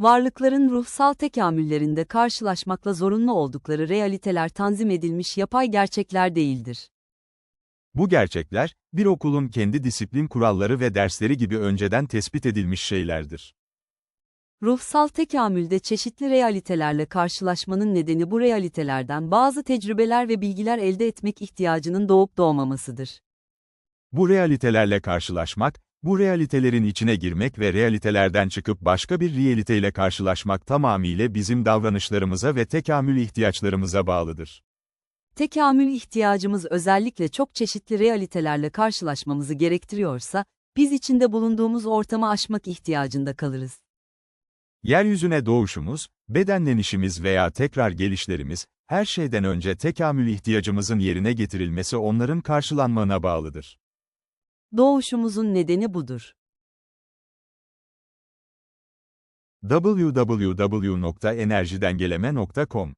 Varlıkların ruhsal tekamüllerinde karşılaşmakla zorunlu oldukları realiteler tanzim edilmiş yapay gerçekler değildir. Bu gerçekler, bir okulun kendi disiplin kuralları ve dersleri gibi önceden tespit edilmiş şeylerdir. Ruhsal tekamülde çeşitli realitelerle karşılaşmanın nedeni bu realitelerden bazı tecrübeler ve bilgiler elde etmek ihtiyacının doğup doğmamasıdır. Bu realitelerle karşılaşmak, bu realitelerin içine girmek ve realitelerden çıkıp başka bir realiteyle karşılaşmak tamamıyla bizim davranışlarımıza ve tekamül ihtiyaçlarımıza bağlıdır. Tekamül ihtiyacımız özellikle çok çeşitli realitelerle karşılaşmamızı gerektiriyorsa, biz içinde bulunduğumuz ortamı aşmak ihtiyacında kalırız. Yeryüzüne doğuşumuz, bedenlenişimiz veya tekrar gelişlerimiz, her şeyden önce tekamül ihtiyacımızın yerine getirilmesi onların karşılanmana bağlıdır. Doğuşumuzun nedeni budur. www.enerjidengeleme.com